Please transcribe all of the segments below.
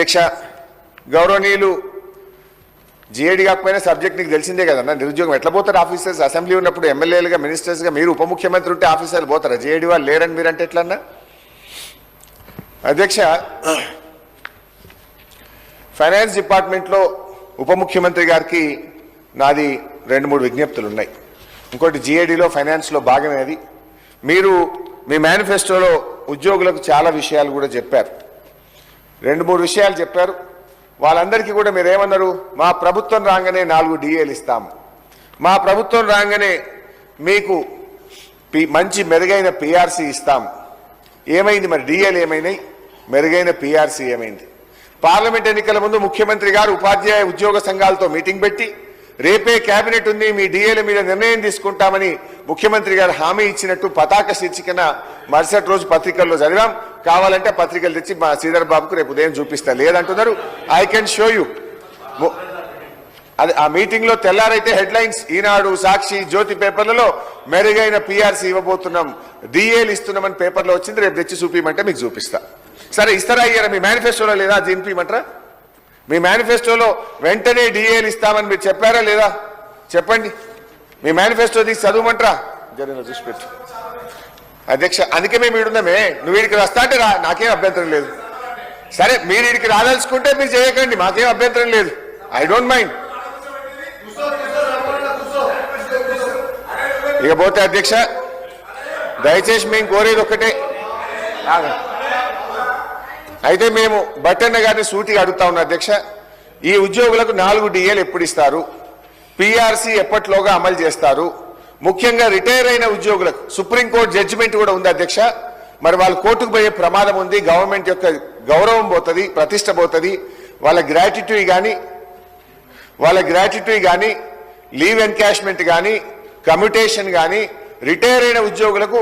అధ్యక్ష గౌరవనీయులు జిఏడి కాకపోయినా సబ్జెక్ట్ నీకు తెలిసిందే కదన్నా నిరుద్యోగం ఎట్లా పోతారు ఆఫీసర్స్? అసెంబ్లీ ఉన్నప్పుడు ఎమ్మెల్యేలుగా మినిస్టర్స్గా మీరు ఉప ముఖ్యమంత్రి ఉంటే ఆఫీసర్లు పోతారా? జిఏడి వాళ్ళు లేరని మీరు అంటే ఎట్లన్నా? అధ్యక్ష ఫైనాన్స్ డిపార్ట్మెంట్లో ఉప ముఖ్యమంత్రి గారికి నాది రెండు మూడు విజ్ఞప్తులు ఉన్నాయి. ఇంకోటి జిఏడిలో ఫైనాన్స్లో భాగమే అది. మీరు మీ మేనిఫెస్టోలో ఉద్యోగులకు చాలా విషయాలు కూడా చెప్పారు. రెండు మూడు విషయాలు చెప్పారు. వాళ్ళందరికీ కూడా మీరేమన్నారు? మా ప్రభుత్వం రాగానే నాలుగు డిఏలు ఇస్తాం మా ప్రభుత్వం రాగానే మీకు పి మంచి మెరుగైన పిఆర్సీ ఇస్తాం ఏమైంది మరి? డిఏలు ఏమైనాయి? మెరుగైన పిఆర్సీ ఏమైంది? పార్లమెంట్ ఎన్నికల ముందు ముఖ్యమంత్రి గారు ఉపాధ్యాయ ఉద్యోగ సంఘాలతో మీటింగ్ పెట్టి రేపే కేబినెట్ ఉంది మీ డిఏల మీద నిర్ణయం తీసుకుంటామని ముఖ్యమంత్రి గారు హామీ ఇచ్చినట్టు పతాక శీర్షికన మరుసటి రోజు పత్రికల్లో చదివాం. కావాలంటే పత్రికలు తెచ్చి మా శ్రీధర్ బాబుకు రేపు ఉదయం చూపిస్తా. లేదంటున్నారు ఐ కెన్ షో యూ అది ఆ మీటింగ్లో తెల్లారైతే హెడ్లైన్స్ ఈనాడు సాక్షి జ్యోతి పేపర్లలో మెరుగైన పిఆర్సీ ఇవ్వబోతున్నాం డిఏలు ఇస్తున్నామని పేపర్లో వచ్చింది రేపు తెచ్చి చూపించమంటే మీకు చూపిస్తా. సరే ఇస్తారా అయ్యారా మీ మేనిఫెస్టోలో లేదా చూపించమంటారా మీ మేనిఫెస్టోలో వెంటనే డిఏలు ఇస్తామని మీరు చెప్పారా లేదా? చెప్పండి. మీ మేనిఫెస్టో తీసి చదవమంటారా? జరిగిన చూసి పెట్టు. అధ్యక్ష అందుకే మేము ఈడున్నామే నువ్వు వీడికి వస్తా అంటే రా నాకేం అభ్యంతరం లేదు. సరే మీరు వీడికి రాదలుచుకుంటే మీరు చేయకండి మాకేం అభ్యంతరం లేదు. ఐ డోంట్ మైండ్ ఇక పోతే అధ్యక్ష దయచేసి మేము కోరేది ఒక్కటే. అయితే మేము బట్టన్న గారిని సూటిగా అడుగుతా ఉన్నా అధ్యక్ష ఈ ఉద్యోగులకు నాలుగు డిఏలు ఎప్పుడు ఇస్తారు? పిఆర్సీ ఎప్పట్లోగా అమలు చేస్తారు? ముఖ్యంగా రిటైర్ అయిన ఉద్యోగులకు సుప్రీంకోర్టు జడ్జిమెంట్ కూడా ఉంది అధ్యక్ష. మరి వాళ్ళు కోర్టుకు పోయే ప్రమాదం ఉంది గవర్నమెంట్ యొక్క గౌరవం పోతుంది ప్రతిష్ట పోతుంది. వాళ్ళ గ్రాట్యుటీ కానీ వాళ్ళ గ్రాట్యుటీ కానీ లీవ్ ఎన్కాష్మెంట్ కానీ కమ్యూటేషన్ కానీ రిటైర్ అయిన ఉద్యోగులకు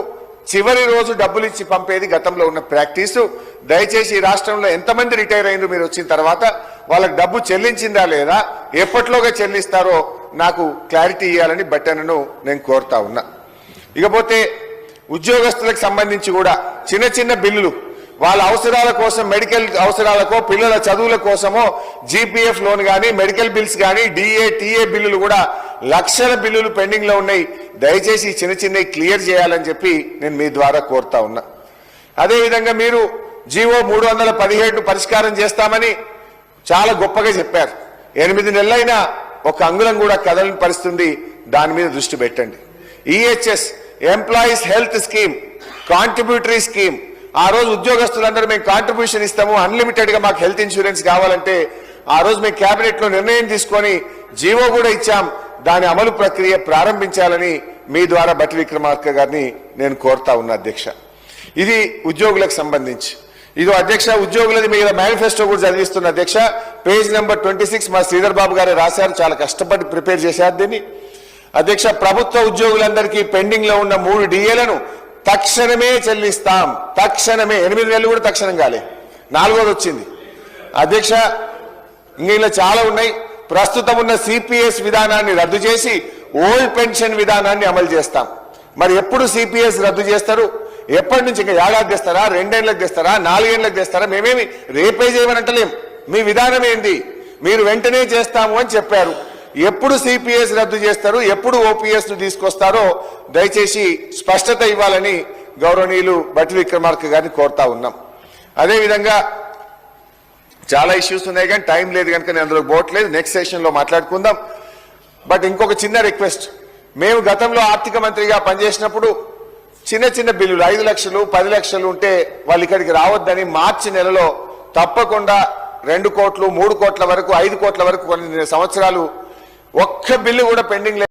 చివరి రోజు డబ్బులు ఇచ్చి పంపేది గతంలో ఉన్న ప్రాక్టీసు. దయచేసి ఈ రాష్ట్రంలో ఎంతమంది రిటైర్ అయిందో మీరు వచ్చిన తర్వాత వాళ్ళకి డబ్బు చెల్లించిందా లేదా ఎప్పట్లోగా చెల్లిస్తారో నాకు క్లారిటీ ఇవ్వాలని బట్టనను నేను కోరుతా ఉన్నా. ఇకపోతే ఉద్యోగస్తులకు సంబంధించి కూడా చిన్న చిన్న బిల్లులు వాళ్ళ అవసరాల కోసం మెడికల్ అవసరాలకో పిల్లల చదువుల కోసమో జీపీఎఫ్ లోన్ కానీ మెడికల్ బిల్స్ కానీ డిఏ టీఏ బిల్లులు కూడా లక్షల బిల్లులు పెండింగ్లో ఉన్నాయి. దయచేసి చిన్న చిన్నవి క్లియర్ చేయాలని చెప్పి నేను మీ ద్వారా కోరుతా ఉన్నా. అదేవిధంగా మీరు జీవో మూడు వందల పదిహేడు పరిష్కారం చేస్తామని చాలా గొప్పగా చెప్పారు. ఎనిమిది నెలలైనా ఒక అంగుళం కూడా కదలని పరిస్థితుంది. దాని మీద దృష్టి పెట్టండి. EHS employees health scheme contributory scheme ఆ రోజు ఉద్యోగస్తులందరూ మేము కాంట్రిబ్యూషన్ ఇస్తాము అన్లిమిటెడ్గా మాకు హెల్త్ ఇన్సూరెన్స్ కావాలంటే ఆ రోజు మేము క్యాబినెట్లో నిర్ణయం తీసుకొని జీవో కూడా ఇచ్చాం. దాని అమలు ప్రక్రియ ప్రారంభించాలని మీ ద్వారా బట్టి విక్రమార్క గారిని నేను కోరుతా ఉన్నా అధ్యక్ష. ఇది ఉద్యోగులకు సంబంధించి. ఇది అధ్యక్ష ఉద్యోగులది మీద మేనిఫెస్టో కూడా చదివిస్తున్న అధ్యక్ష. పేజ్ నెంబర్ ట్వంటీ సిక్స్ మా శ్రీధర్ బాబు గారు రాశారు. చాలా కష్టపడి ప్రిపేర్ చేశారు దీన్ని. అధ్యక్ష ప్రభుత్వ ఉద్యోగులందరికీ పెండింగ్లో ఉన్న మూడు డిఏలను తక్షణమే చెల్లిస్తాం. తక్షణమే. ఎనిమిది నెలలు కూడా తక్షణం కాలే. నాలుగోది వచ్చింది. అధ్యక్ష ఇంకా చాలా ఉన్నాయి. ప్రస్తుతం ఉన్న సిపిఎస్ విధానాన్ని రద్దు చేసి ఓల్డ్ పెన్షన్ విధానాన్ని అమలు చేస్తాం. మరి ఎప్పుడు సిపిఎస్ రద్దు చేస్తారు? ఎప్పటి నుంచి ఇంకా ఏడాది తెస్తారా రెండేళ్ళకు తెస్తారా నాలుగేళ్ళకు తెస్తారా మేమేమి రేపే చేయమనంటలేం మీ విధానం ఏంది? మీరు వెంటనే చేస్తాము అని చెప్పారు. ఎప్పుడు సిపిఎస్ రద్దు చేస్తారు? ఎప్పుడు ఓపీఎస్ను తీసుకొస్తారో దయచేసి స్పష్టత ఇవ్వాలని గౌరవనీయులు బట్టి విక్రమార్క గారిని కోరుతా ఉన్నాం. అదేవిధంగా చాలా ఇష్యూస్ ఉన్నాయి కానీ టైం లేదు కనుక నేను అందులో పోవట్లేదు. నెక్స్ట్ సెషన్లో మాట్లాడుకుందాం. బట్ ఇంకొక చిన్న రిక్వెస్ట్. మేము గతంలో ఆర్థిక మంత్రిగా పనిచేసినప్పుడు చిన్న చిన్న బిల్లులు ఐదు లక్షలు పది లక్షలు ఉంటే వాళ్ళు ఇక్కడికి రావద్దని మార్చి నెలలో తప్పకుండా రెండు కోట్లు మూడు కోట్ల వరకు ఐదు కోట్ల వరకు కొన్ని సంవత్సరాలు ఒక్క బిల్లు కూడా పెండింగ్